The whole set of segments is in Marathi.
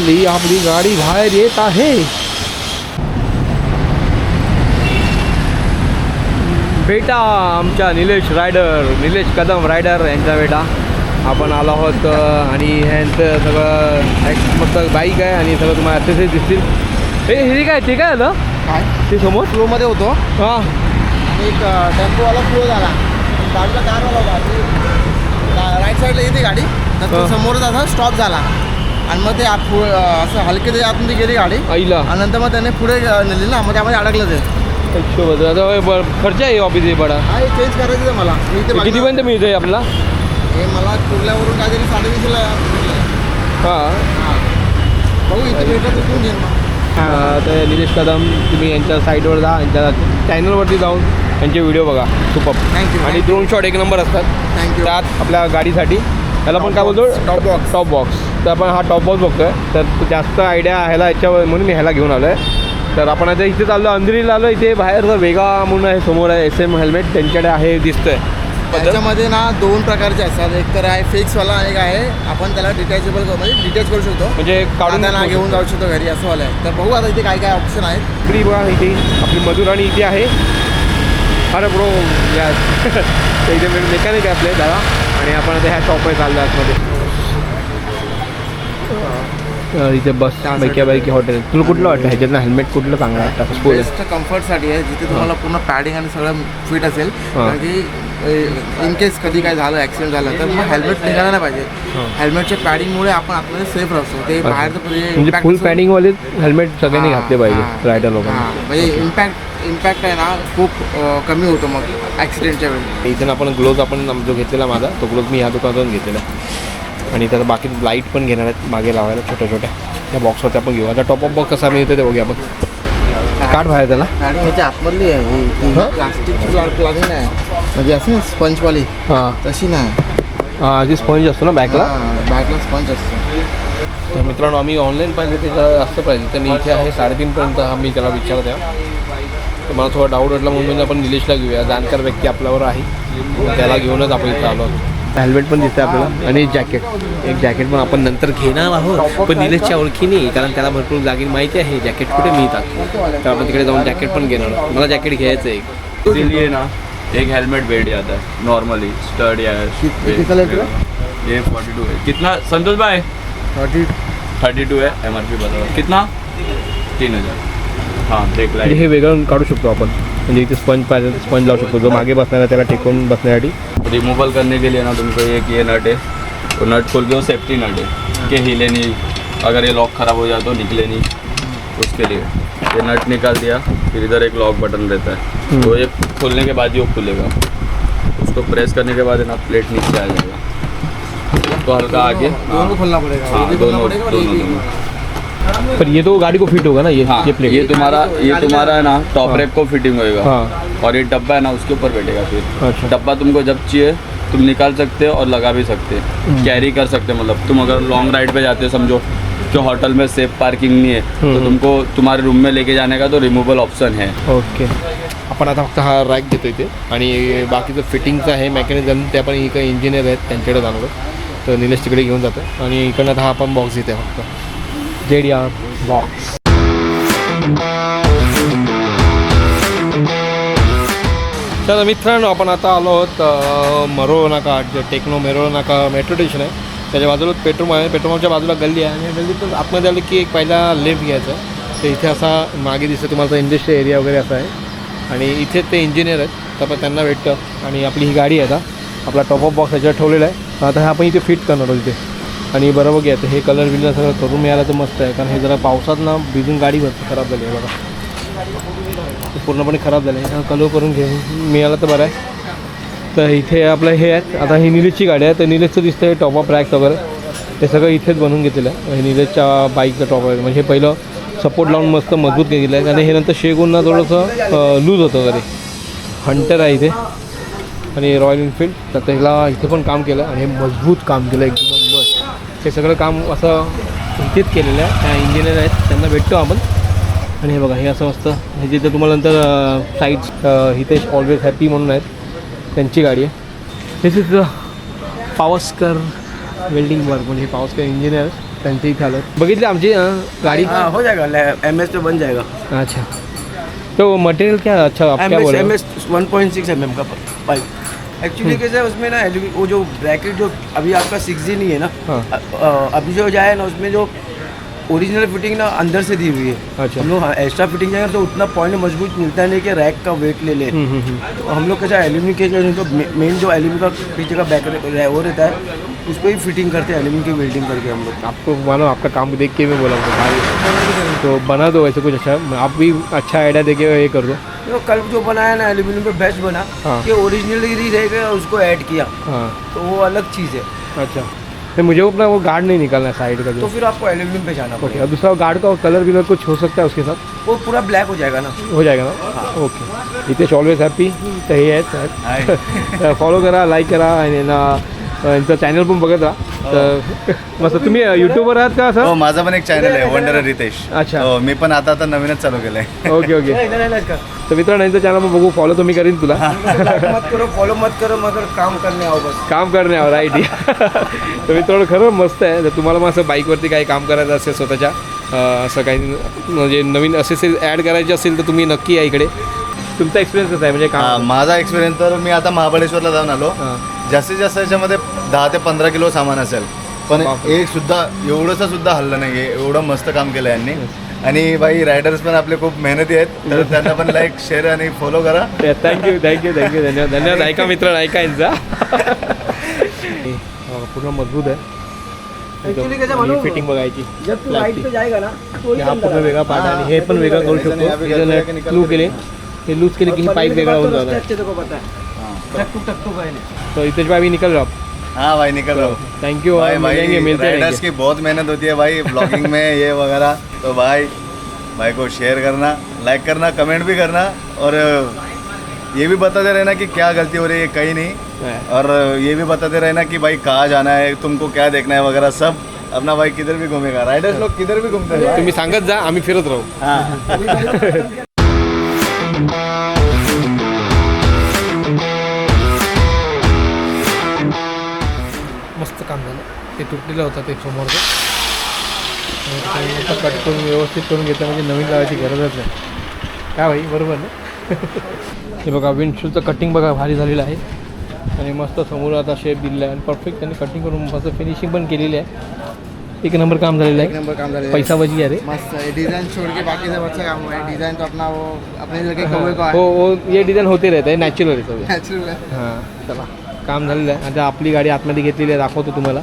फायनली आपली गाडी बाहेर येत आहे. बेटा आमच्या निलेश रायडर निलेश कदम रायडर यांचा बेटा. आपण आलो आहोत आणि ह्यांचं सगळं मस्त बाईक आहे आणि सगळं तुम्हाला ॲक्सेसरीज दिसतील. हे हे काय ते काय आलं काय? ते समोर? फ्लोमध्ये होतो. हां. आणि एक टेम्पोवाला फ्लो झाला. बाजूला होता. राईट साईडला येते गाडी. तर तो. समोरच असा स्टॉप झाला. आणि मग ते आत असं हलके ते आतमध्ये गेली गाडी. आईला. आणि नंतर मग त्याने पुढे नेली ना मग त्यामध्ये अडकलं ते. शोभत आता ब- खर्च आहे ऑफिस हे बडा हा हे चेंज करायचं आहे मला. मी ते किती पर्यंत मिळते आपल्याला? हे मला कुर्ल्यावरून काहीतरी साडेतीनशेला हां. हां. बघू इथे भेटलं तर घेईन मग तर निलेश कदम तुम्ही यांच्या साईटवर जा यांच्या चॅनलवरती जाऊन यांचे व्हिडिओ बघा. सुपअप थँक्यू आणि ड्रोन शॉट एक नंबर असतात. थँक्यू त्यात आपल्या गाडीसाठी. त्याला पण काय बोलतो? Top box. टॉप बॉक्स तर आपण हा टॉप बॉक्स बघतोय. तर जास्त आयडिया ह्याला याच्यावर म्हणून मी ह्याला घेऊन आलो आहे तर आपण आता इथे चाललो अंधेरीला आलो इथे बाहेर वेगा म्हणून आहे समोर आहे एस एम हेल्मेट त्यांच्याकडे आहे दिसतंय. त्याच्यामध्ये ना दोन प्रकारचे असतात एक तर आहे फिक्सवाला एक आहे. आपण त्याला डिटॅचेबल म्हणजे डिटॅच करू शकतो. म्हणजे काढून काढून घेऊन जाऊ शकतो घरी असं वाला आहे. तर बघू आता इथे काय काय ऑप्शन आहेत. इकडे बघा इथे आपली मधुराणी इथे आहे. अरे ब्रो या इथे मेकॅनिक आहे आपले दादा. आणि आपण आता ह्या शॉप आहे चाललो आतमध्ये. इथे बस बैकी हॉटेल तुला कुठलं वाटतं ह्याच्यातनं हेल्मेट कुठलं चांगलं वाटतं? बेस्ट कम्फर्टसाठी आहे जिथे तुम्हाला पूर्ण पॅडिंग आणि सगळं फिट असेल. की इन केस कधी काय झालं ॲक्सिडेंट झालं तर मग हेल्मेट निघायला नाही पाहिजे. हेल्मेटच्या पॅडिंगमुळे आपण आपल्याला सेफ राहतो. ते बाहेर म्हणजे फुल पॅडिंगवाले हेल्मेट सगळ्यांनी घातले पाहिजे रायडर लोकांना. म्हणजे इम्पॅक्ट इम्पॅक्ट आहे ना खूप कमी होतो मग ॲक्सिडेंटच्या वेळी. इथून आपण ग्लोव्ज आपण जो घेतलेला माझा तो ग्लोव्ज मी ह्या दुकानातून घेतलेला. आणि त्यात बाकी लाइट पण घेणार आहेत मागे लावायला छोट्या छोट्या. त्या बॉक्सवरती आपण घेऊ. आता टॉप ऑफ बॉक्स कसा मिळतो ते बघूया आपण. काढ बाहेर त्याला. आतमधली? प्लास्टिकची नाही म्हणजे असं ना स्पंजवाली हां. तशी नाही हां जी स्पंज असतो ना बॅकला बॅगला स्पंज असतो. तर मित्रांनो आम्ही ऑनलाईन पाहिजे त्याचा जास्त पाहिजे. तर मी इथे आहे साडेतीनपर्यंत हा मी त्याला विचारत आहे. तर मला थोडा डाऊट वाटला म्हणून आपण निलेशला घेऊया. जाणकार व्यक्ती आपल्यावर आहे. त्याला घेऊनच आपण इथं आलो हेल्मेट पण दिसतं आपल्याला. आणि जॅकेट. एक जॅकेट पण आपण नंतर घेणार आहोत पण निलेशच्या ओळखी नाही कारण त्याला भरपूर जागी माहिती आहे जॅकेट कुठे मिळतात. तर आपण तिकडे जाऊन जॅकेट पण घेणार आहोत. मला जॅकेट घ्यायचं आहे ना. एक हेलमेट जाता है नॉर्मली स्टड या? ये फोर्टी टू है कितना? संतोष भाई? थर्टी थर्टी टू है एम आर पी बताओ कितना? तीन हज़ार. हाँ देख म्हणजे हे वेगळं काढू शकतो आपण. म्हणजे इथे स्पंज पाहिजे स्पंज लावू शकतो. जो मागे बसणार आहे त्याला टेकून बसण्यासाठी. रिमूवल करने के लिए ना तुमको एक ये नट है वो नट खोल के वो सेफ्टी नट है कि हिले नहीं. अगर ये लॉक ख़राब हो जाए तो निकले नहीं. उसके लिए. ये नट निकाल दिया. फिर इधर एक लॉक बटन रहता है. हम्म। तो ये खोलने के बाद ही वो खुलेगा. उसको प्रेस करने के बाद है ना प्लेट नीचे आ जाएगा. तो हल्का आगे. दोनों को खोलना पड़ेगा. हाँ दोनों दोनों पर ये तो गाड़ी को फिट होगा ना ये हाँ ये प्लेट ये तुम्हारा ये तुम्हारा है ना टॉप हाँ। रैक को फिटिंग होएगा। हाँ। और ये डब्बा है ना उसके ऊपर बैठेगा फिर। अच्छा। डब्बा तुमको जब चाहिए तुम निकाल सकते हो और लगा भी सकते हम्म। हो कैरी कर सकते हो मतलब तुम अगर लॉन्ग राइड पे जाते हो समझो कि होटल में सेफ़ पार्किंग नहीं है हम्म। तो तुमको तुम्हारे रूम में लेके जाने का तो रिमूवल ऑप्शन है। ओके आपण आता फक्त हा रॅक घेतो इथे. आणि बाकीचं फिटिंगचं आहे मेकॅनिझम ते आपण इकडे इंजिनियर आहेत त्यांच्याकडे जाणार तर निलेश तिकडे घेऊन जातो. आणि इकडनं आता हा आपण बॉक्स घेते फक्त. JDR Box. बॉक्स तर मित्रांनो आपण आता आलो आहोत मरो नाका जे टेक्नो मेरो नाका मेट्रो स्टेशन आहे. त्याच्या बाजूला पेट्रोल आहे. पेट्रोल पंपच्या बाजूला गल्ली आहे. आणि गल्लीतच गल्लीतून आतमध्ये आलं की एक पहिला लेफ्ट घ्यायचा तर इथे असा मागे दिसतं तुम्हाला इंडस्ट्री एरिया वगैरे असा आहे. आणि इथे ते इंजिनियर आहेत. तर आपण त्यांना भेटतं. आणि आपली ही गाडी आहे आता. आपला टॉप ऑफ बॉक्स ह्याच्यावर ठेवलेला आहे. आता हे आपण इथे फिट करणार आहोत इथे. आणि बरोबर घ्या हे कलर बिलर सगळं करून मिळालं तर मस्त आहे. कारण हे जरा पावसात ना भिजून गाडी भरपूर खराब झाली आहे बघा. पूर्णपणे खराब झालं आहे. कलर करून घे. मिळालं तर बरं आहे. तर इथे आपलं हे आहेत. आता ही निलेशची गाडी आहे. तर निलेशचं दिसतं आहे टॉप ऑफ रॅक्स वगैरे. ते सगळं इथेच बनवून घेतलेलं आहे. हे निलेशच्या बाईकचं टॉप आहे म्हणजे हे पहिलं सपोर्ट लावून मस्त मजबूत केलेलं आहे. आणि हे नंतर शेगूनना थोडंसं लूज होतं वगैरे. हंटर आहे इथे. आणि रॉयल एनफिल्ड तर त्याला इथे पण काम केलं आणि हे मजबूत काम केलं एकदम हे सगळं काम असं इथेच केलेलं आहे. त्या इंजिनियर आहेत. त्यांना भेटतो आपण. आणि हे बघा हे असं असतं हे जिथे तुम्हाला नंतर साईड्स हितेश ऑलवेज हॅपी म्हणून आहेत. त्यांची गाडी आहे. This is Pawaskar welding work म्हणजे हे पावस्कर इंजिनियर त्यांचेही झालं बघितली आमची गाड़ी? हाँ हो जाएगा एम एस पे बन जाएगा अच्छा. तो मटेरियल क्या अच्छा M S one point six M M का पाइप एक्चुअली कैसे है उसमें ना वो जो ब्रैकेट जो अभी आपका सिक्स जी नहीं है ना हाँ। अ- अ- अभी जो जाए ना उसमें जो ओरिजिनल फिटिंग ना अंदर से दी हुई है। अच्छा। हम लोग एक्स्ट्रा फिटिंग जाएँगे तो उतना पॉइंट मज़बूत मिलता नहीं कि रैक का वेट ले ले। हम्म, हम्म, हम्म. तो हम लोग कैसा एल्यूमिनियम के जो मेन जो एल्यूमिनियम का पीछे का बैक वो रहता है उस पर ही फिटिंग करते हैं एल्यूमिनियम की वेल्डिंग करके हम लोग। आपको मानो आपका काम देख के मैं बोला भाई तो। बना दो वैसे कुछ अच्छा आप भी अच्छा आइडिया दे के ये कर दो। तो कल जो बनाया ना एल्यूमिनियम पे बेस्ट बना हाँ। कि ओरिजिनली रहेगा उसको ऐड किया। हाँ। तो वो अलग चीज़ है। अच्छा। तो मुझे अपना वो गार्ड नहीं निकालना साइड का जो। तो फिर आपको एल्यूमिनियम पे जाना ओके पड़ेगा। और दूसरा गार्ड का कलर विलर कुछ हो सकता है उसके साथ? वो पूरा ब्लॅक हो जाएगा ना। हो जाएगा ना? ओके इथे ऑलवेज हॅपी तर हे फॉलो करा लाइक करा ना यांचं चॅनल पण बघत राहा तर मस्त. तुम्ही युट्यूबवर आहात का हो असं माझा पण एक चॅनल आहे वंडर रितेश अच्छा. हो मी पण आता आता नवीनच चालू केलंय. ओके ओके है तर मित्रांनो यांचं चॅनल पण बघू फॉलो तुम्ही करीन तुला. मत करो फॉलो मत करो मगर काम करने आओ बस. काम करण्यावर राईट तर मित्रांनो खरं मस्त आहे. जर तुम्हाला मग असं बाईकवरती काही काम करायचं असेल स्वतःच्या असं काही म्हणजे नवीन असेसरीज ॲड करायचे असेल तर तुम्ही नक्की या इकडे. तुमचा एक्सपिरियन्स कसा आहे? म्हणजे हा, माझा एक्सपिरियन्स तर मी आता महाबळेश्वरला जाऊन आलो. हां. जास्तीत जास्त याच्यामध्ये दहा ते पंधरा किलो सामान असेल. पण. एक सुद्धा एवढंसं सुद्धा हल्लं नाही आहे एवढं मस्त काम केलं यांनी. आणि बाई रायडर्स पण आपले खूप मेहनती आहेत. तर त्यांना पण लाईक शेअर आणि फॉलो करा. Thank you thank you thank you धन्यवाद धन्यवाद. ऐका मित्र ऐका यांचा. हे, पूर्ण मजबूत आहे? फिटिंग बघायची. जब तू राइट पे जाएगा ना तो ही हा पूर्ण। वेगळा पार्ट आणि हे पण वेगळं करू शकतो. है लू केले. हे लूज केले की ही पाईप वेगळा होऊन जाणार. है. है तो इथे भाई निकल रहा हाँ भाई निकल रहा हूँ। थैंक यू भाई मिलेंगे भाई मिलते राइडर्स की बहुत मेहनत होती है भाई ब्लॉगिंग में ये वगैरह। तो भाई भाई को शेयर करना लाइक करना कमेंट भी करना और ये भी बताते रहना कि क्या गलती हो रही है कहीं नहीं। और ये भी बताते रहना कि भाई कहाँ जाना है तुमको क्या देखना है वगैरह सब। अपना भाई किधर भी घूमेगा। राइडर्स लोग किधर भी घूमते हैं तुम्ही सांगत जा आम्ही फिरत राहू। काम झालं ते तुटलेलं होतं ते समोरचं. ते कट करून व्यवस्थित करून घेतलं म्हणजे नवीन लावायची गरजच नाही. काय भाई बरोबर ना? हे बघा विंडशूचं कटिंग बघा भारी झालेलं आहे. आणि मस्त समोर आता शेप दिलेला आहे. आणि परफेक्ट त्यांनी कटिंग करून मस्त फिनिशिंग पण केलेली आहे. एक नंबर काम झालेलं आहे. नंबर काम करेगा पैसा बच गया रे. मस्त है डिजाइन छोड़ के बाकी सब अच्छा काम हुआ है डिजाइन तो अपना वो अपने दिल के कौवे का हो हो ये डिझाईन होते रहते. नॅचरल आहे सगळं. नेचुरल है हां चला. काम झालेलं आहे. आता आपली गाडी आतमध्ये घेतलेली आहे दाखवतो तुम्हाला.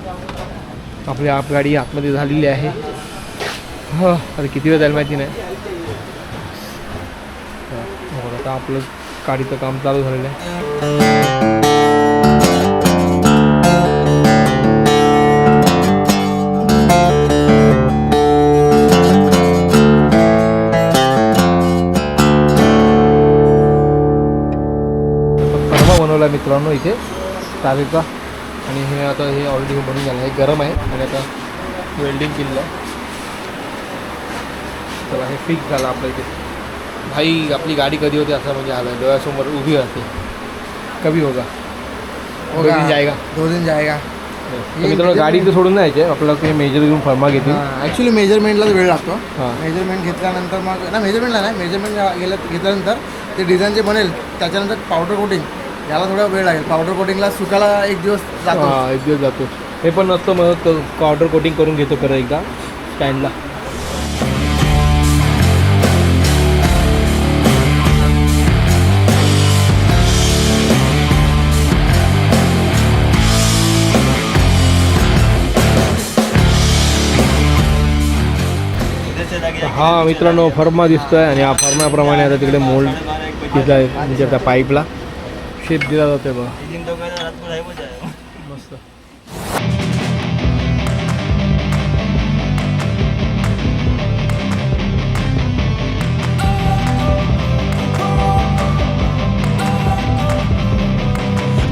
आपली आप गाडी आतमध्ये झालेली आहे. हो आता किती वेळ जायला माहिती नाही. आता आपलं गाडीचं काम चालू झालेलं आहे. बनवला मित्रांनो इथे. तारेचा आणि हे आता हे ऑलरेडी बनून झालं. आहे गरम आहे आणि आता वेल्डिंग केलेलं आहे. चला हे फिक्स झालं आपलं इथे. भाई आपली गाडी कधी होते असं म्हणजे आलं. डोळ्यासमोर उभी राहते. कभी होगा. दो दिन जाएगा दो दिन जाएगा तर मित्रांनो गाडी इथे सोडून नाही आपल्याला ते मेजर घेऊन फर्मा घेतील. ॲक्च्युली मेजरमेंटलाच वेळ लागतो. हां. मेजरमेंट घेतल्यानंतर मग ना मेजरमेंटला नाही मेजरमेंट घेतल्यानंतर ते डिझाईन जे बनेल त्याच्यानंतर पावडर कोटिंग याला थोडा वेळ लागेल. पावडर कोटिंगला सुकायला एक दिवस जातो. हां एक दिवस जातो. हे पण नसतं मग पावडर कोटिंग करून घेतो परत एकदा स्टँडला. हा मित्रांनो फर्मा दिसतोय आणि हा फर्माप्रमाणे आता तिकडे मोल्ड तिथला म्हणजे त्या पाईपला शेप दिला जातोय बघा मस्त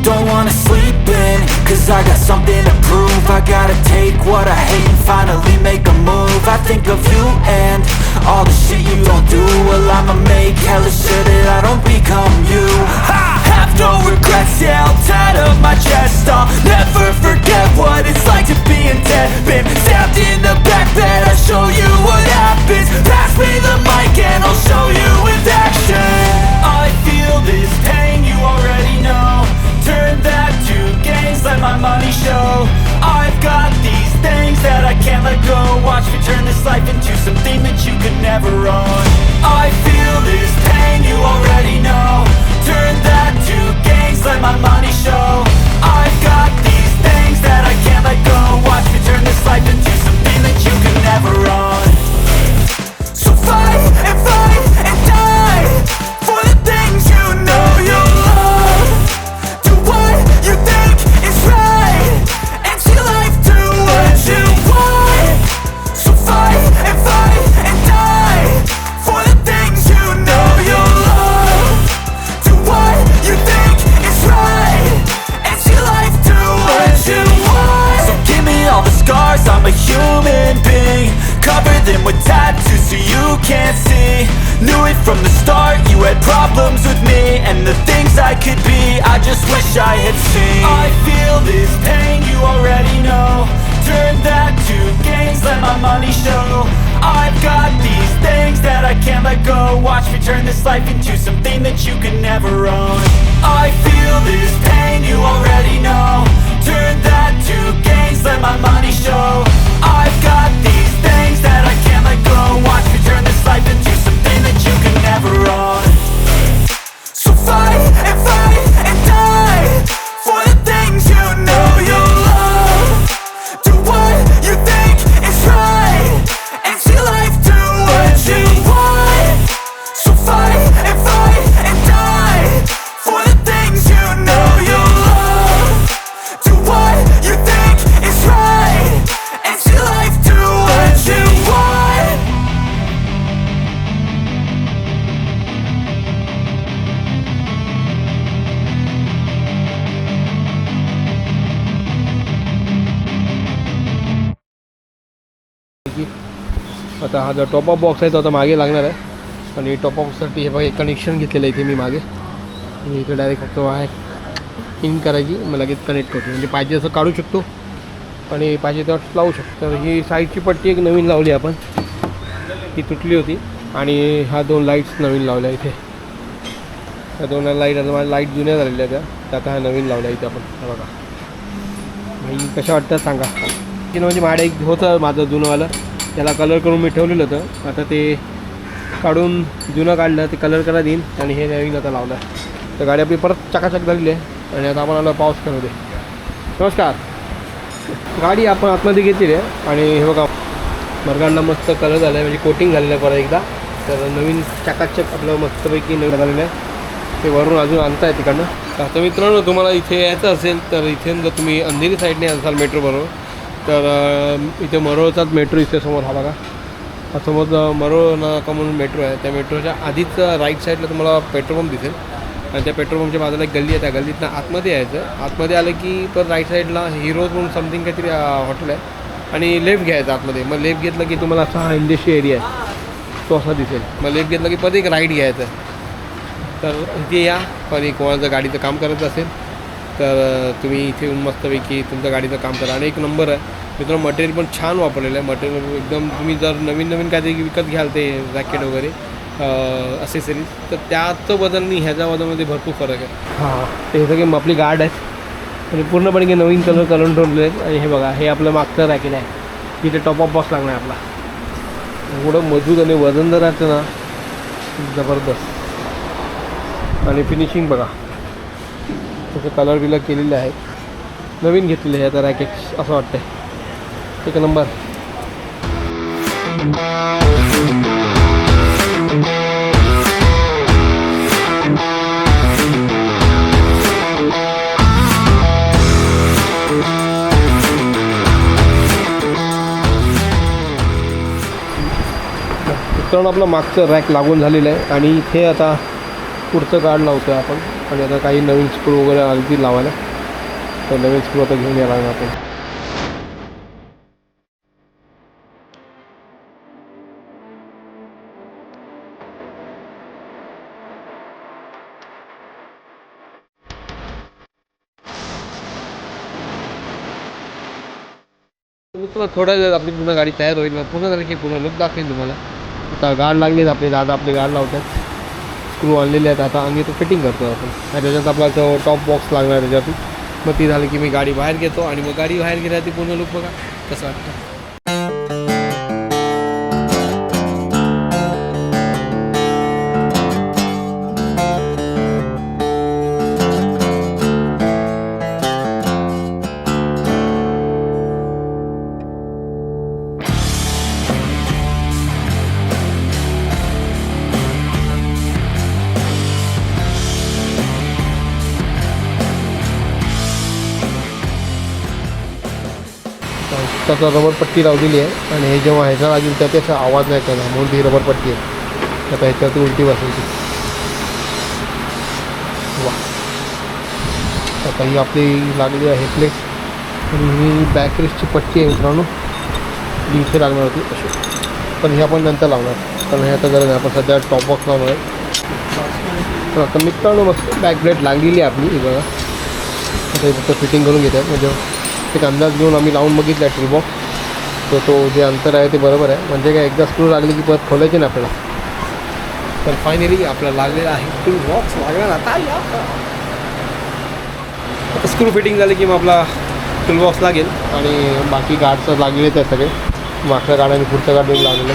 Don't wanna sleep in, cause I got something to prove I gotta take what I hate and finally make a move I think of you and all the shit you don't do. Well I'ma make hella sure that I don't become you. I have no regrets, yeah, I'll tie up my chest. I'll never forget what it's like to be in debt. Been stabbed in the and Watch me turn this life into something that you can never own. I feel this pain, you already know. Turn that to gains, let my money show. I've got आता हा जो टॉपअप बॉक्स आहे तो आता मागे लागणार आहे. आणि टॉप हे बघा एक कनेक्शन घेतलेलं आहे इथे मी मागे. मी इथे डायरेक्ट फक्त आहे इन करायची मग लगेच कनेक्ट करतो म्हणजे पाहिजे असं काढू शकतो. आणि पाहिजे तेव्हा लावू शकतो. तर ही साईडची पट्टी एक नवीन लावली आपण. ती तुटली होती. आणि हा दोन लाईट्स नवीन लावल्या इथे. त्या दोन लाइट आता माझ्या लाइट जुन्या झालेल्या त्या. त्या आता ह्या नवीन लावल्या इथे आपण. बघा. कशा वाटतात सांगा. की म्हणजे माझ्या एक होतं माझं जुनंवालं त्याला कलर करून मी ठेवलेलं होतं. आता ते काढून जुनं काढलं ते कलर करायला देईन आणि हे नवीन आता लावलं. तर गाडी आपली परत चकाचक झालेली आहे आणि आता आपण आलो पाऊस करू दे नमस्कार. गाडी आपण आतमध्ये घेतलेली आहे आणि हे बघा मरगाडला मस्त कलर झाला आहे म्हणजे कोटिंग झालेलं आहे परत एकदा. तर नवीन चकाचक आपलं मस्तपैकी नवीन झालेलं आहे. ते वरून अजून आणताय तिकडनं. तर आता मित्रांनो तुम्हाला इथे यायचं असेल तर इथे जर तुम्ही अंधेरी साईडने असाल मेट्रो बरोबर तर इथे मरोळचाच मेट्रो इथे समोर हा बघा. हा समोर मरोळ नाका म्हणून मेट्रो आहे. त्या मेट्रोच्या आधीच राईट साईडला तुम्हाला पेट्रोल पंप दिसेल. आणि त्या पेट्रोल पंपच्या बाजूला एक गल्ली आहे. त्या गल्लीतनं आतमध्ये यायचं. आतमध्ये आलं की पण राईट साईडला हिरोज म्हणून समथिंग काहीतरी हॉटेल आहे. आणि लेफ्ट घ्यायचं आतमध्ये. मग लेफ्ट घेतलं की तुम्हाला असा हा इंडस्ट्री एरिया आहे. तो असा दिसेल. मग लेफ्ट घेतलं की परत एक राईट घ्यायचं तर इथे या. पण कोणाचं गाडीचं काम करायचं असेल. तर तुम्ही इथे येऊन मस्तपैकी तुमचं गाडीचं काम करा. आणि एक नंबर आहे मित्रांनो मटेरियल पण छान वापरलेलं आहे. मटेरियल एकदम तुम्ही जर नवीन नवीन काहीतरी विकत घ्याल ते रॅकेट वगैरे असेसरीज तर त्याचं बदल आणि ह्याच्या बदलमध्ये भरपूर फरक आहे. हां ते सगळे आपली गार्ड आहेत. आणि पूर्णपणे हे नवीन कलर करून ठेवलेले आहेत. आणि हे बघा हे आपलं मागचं रॅकेट आहे. तिथे टॉप ऑफ बॉक्स लागणार आहे आपला. एवढं मजबूत आणि वजनदार राहतं ना जबरदस्त. आणि फिनिशिंग बघा. असं कलर बिलर केलेले आहेत. नवीन घेतलेले आहे आता रॅकेट असं वाटतंय. एक नंबर मित्रांनो आपलं मागचं रॅक लागून झालेलं आहे. आणि इथे आता पुढचं गाड लावतो आहे आपण. आणि आता काही नवीन स्क्रू वगैरे आली लावायला. तर नवीन स्क्रू आता घेऊन यायला लागणार आपण. तुला थोड्या वेळात आपली पुन्हा गाडी तयार होईल. पुन्हा झाली की पुन्हा लुक दाखवेन तुम्हाला. आता गाड लागलीच आपली दादा आपली गाड लावतात. स्क्रू आणलेले आहेत. आता आणि तो फिटिंग करतो आपण. आणि त्याच्यात आपला तो टॉप बॉक्स लागणार आहे त्याच्यातून. मग ती झाली की मी गाडी बाहेर घेतो आणि मग गाडी बाहेर गेल्या ती पूर्ण लूक बघा. कसं वाटतं? त्याचा रबरपट्टी लावलेली आहे. आणि हे जेव्हा ह्याचा लागेल त्या त्याचा आवाज नाही त्याला. म्हणून ती रबरपट्टी आहे. आता ह्याच्यात उलटी बसायची. वा. आता ही आपली लागली आहे प्लेट आणि ही बॅक रेसची पट्टी आहे मित्रांनो. जी इथे लागणार होती. अशी. पण ही आपण नंतर लावणार. कारण हे आता गरज आहे. आपण सध्या टॉप बॉक्स लावणार आहे. आता मित्रांनो मस्त बॅक ब्लेट लागलेली आहे आपली. बघा. आता हे फक्त फिटिंग करून घेतात म्हणजे एक अंदाज घेऊन आम्ही लावून बघितला ट्री बॉक्स तर तो जे अंतर आहे ते बरोबर आहे. म्हणजे काय एकदा स्क्रू लागले की परत खोलायचे ना आपल्याला. तर फायनली आपला लागलेला आहे. टूल बॉक्स ना आता आता स्क्रू फिटिंग झाली की मग आपला टूल बॉक्स लागेल. आणि बाकी गार्डचं लागलेलेच आहे सगळे. मागच्या गाड आणि पुढच्या गाडीने लावलेले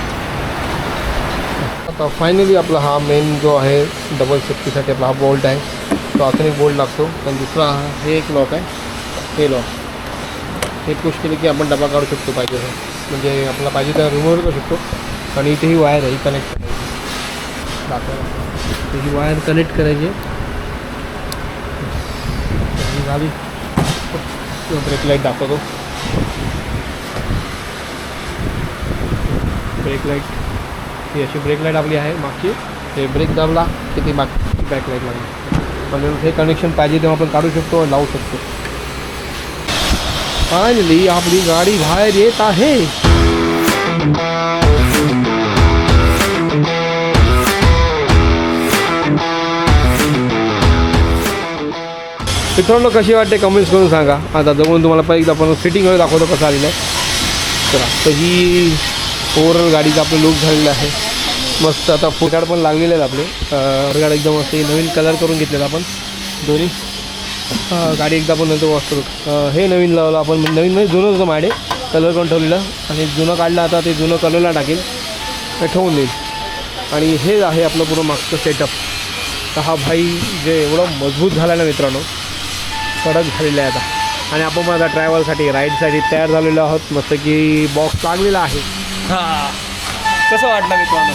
आता फायनली आपला हा मेन जो आहे डबल सेफ्टीसाठी आपला हा बोल्ट आहे. तो अजून एक बोल्ट लागतो. पण दुसरा हे एक लॉक आहे. हे लॉक हे पुश केली की आपण डबा काढू शकतो पाहिजे. तर. म्हणजे आपल्याला पाहिजे तर रिमूव्ह करू शकतो. आणि इथे ही वायर आहे ही कनेक्ट करायची. दाखवायला. ही वायर कनेक्ट करायची. झाली. ब्रेक लाइट दाखवतो. ब्रेक लाइट ही अशी ब्रेक लाइट आपली आहे मागची. ते ब्रेक दाबला की ती मागची बॅक लाइट लागली. म्हणून हे कनेक्शन पाहिजे तेव्हा आपण काढू शकतो लावू शकतो. फायनली आपली गाडी बाहेर येत आहे. मित्रांनो कशी वाटते कमेंट्स करून सांगा. आता जवळून तुम्हाला पहिलं आपण फिटिंग वगैरे दाखवतो कसं आलेलं आहे. चला तर ही ओव्हरऑल गाडीचं आपलं लुक झालेलं आहे. मस्त आता फुटाड पण लागलेले आहेत आपले. फुटाड एकदम मस्त नवीन कलर करून घेतलेला आपण. दोन्ही. गाडी एकदा आपण नंतर वॉश करू. हे नवीन लावलं आपण नवीन म्हणजे जुनं होतं माडे कलर करून ठेवलेलं. आणि जुनं काढलं आता ते जुनं कलरला टाकेल. ते ठेवून देईल. आणि हे आहे आपलं पूर्ण मागचं सेटअप तर हा भाई जे एवढं मजबूत झाला ना मित्रांनो कडक झालेला आहे आता. आणि आपण मग आता ट्रॅव्हलसाठी राईडसाठी तयार झालेलो आहोत. मस्त की बॉक्स लागलेला आहे. हां. कसं वाटलं मित्रांनो?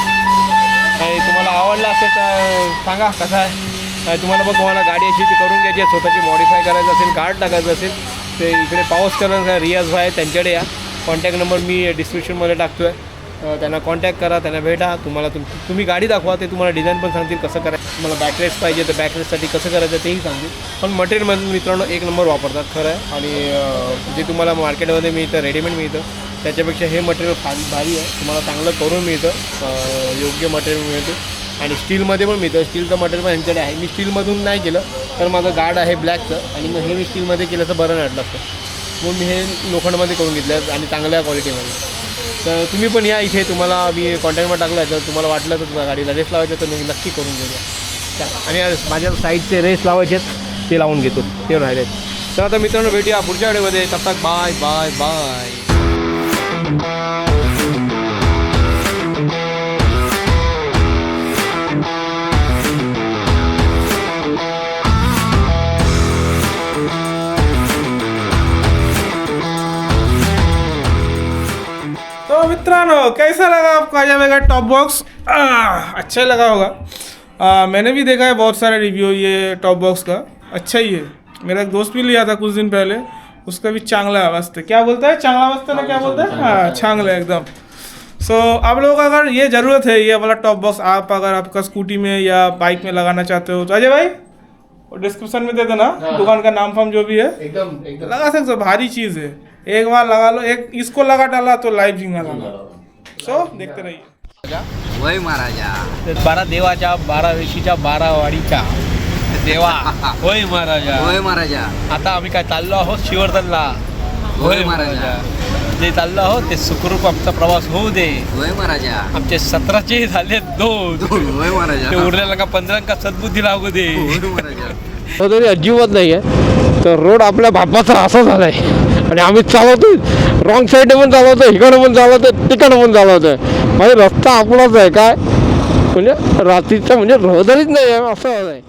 काही तुम्हाला आवडलं असेल तर सांगा कसं आहे? तुम्हाला मग तुम्हाला गाडी अशी ती करून घ्यायची आहे, स्वतःची मॉडीफाय करायचं असेल कार्ड टाकायचं असेल ते इकडे पाऊस करणार रियाज भाई त्यांच्याकडे या. कॉन्टॅक्ट नंबर मी डिस्क्रिप्शनमध्ये टाकतो आहे त्यांना कॉन्टॅक्ट करा त्यांना भेटा. तुम्हाला तुम तुम्ही गाडी दाखवा ते तुम्हाला डिझाईन पण सांगतील कसं करायचं तुम्हाला बॅकरेस पाहिजे तर बॅकरेससाठी कसं करायचं तेही सांगतील. पण मटेरियलमध्ये मित्रांनो एक नंबर वापरतात खरं आहे. आणि जे तुम्हाला मार्केटमध्ये मिळतं रेडीमेड मिळतं त्याच्यापेक्षा हे मटेरियल फार भारी आहे. तुम्हाला चांगलं करून मिळतं योग्य मटेरियल मिळतं. आणि स्टीलमध्ये पण मिळतं. स्टीलचं मटेरियल पण यांच्याकडे आहे. मी स्टीलमधून नाही केलं तर माझं गार्ड आहे ब्लॅकचं आणि मग हे मी स्टीलमध्ये केलं तर बरं नाही वाटलं असतं. म्हणून मी हे लोखंडमध्ये करून घेतलं आणि चांगल्या क्वालिटीमध्ये. तर तुम्ही पण या इथे. तुम्हाला मी कॉन्टॅक्टमध्ये टाकलं आहे तर तुम्हाला वाटलं तर तुम्हाला गाडीला रेस लावायचं तर मी नक्की करून घेऊया. आणि माझ्या साईडचे रेस लावायचे आहेत ते लावून घेतो. ते राहिले तर आता मित्रांनो भेटूया पुढच्या वेळेमध्ये तब तक बाय बाय बाय. कैसा लगा आपको आजा मेगा टॉप बॉक्स अच्छा ही लगा होगा। आ, मैंने भी देखा है बहुत सारे रिव्यू ये टॉप बॉक्स का। अच्छा ही है। मेरा एक दोस्त भी लिया था कुछ दिन पहले। उसका भी चांगला अवस्था क्या बोलता है? चांगला अवस्था ना? क्या बोलता है? हाँ चांगला। एकदम। सो so, आप लोगों का अगर ये ज़रूरत है ये वाला टॉप बॉक्स आप अगर आपका स्कूटी में या बाइक में लगाना चाहते हो तो अजय भाई डिस्क्रिप्शन में दे देना। दुकान का नाम फाम जो भी है। एकदम एकदम। लगा सकते हो भारी चीज़ है। एक बार लगा लो। एक इसको लगा डाला तो लाइफ जिंगा लगा सो देखते रहिए वय महाराजा. बारा देवाच्या बारा वेशीच्या बारा वाडीच्या. देवा होय महाराजा. होय महाराजा. आता आम्ही काय चाललो आहोत शिवर्धनला होय महाराजा. जे चाललो आहोत ते सुखरूप आमचा प्रवास होऊ दे. होय महाराजा. आमचे सतराचे झाले दोन. होय महाराजा. ते उरलेला का पंधरा का सद्बुद्धी लागू दे. महाराजा. तरी अजिबात नाही आहे तर रोड आपल्या बापाचा असा झाला आहे आणि आम्ही चालवतोय रॉंग साईडने पण चालवतं इकडं पण चालवतं तिकडं पण चालवतं म्हणजे रस्ता आपलाच आहे काय? म्हणजे रात्रीचा म्हणजे रहदारीच नाही आहे असं आहे.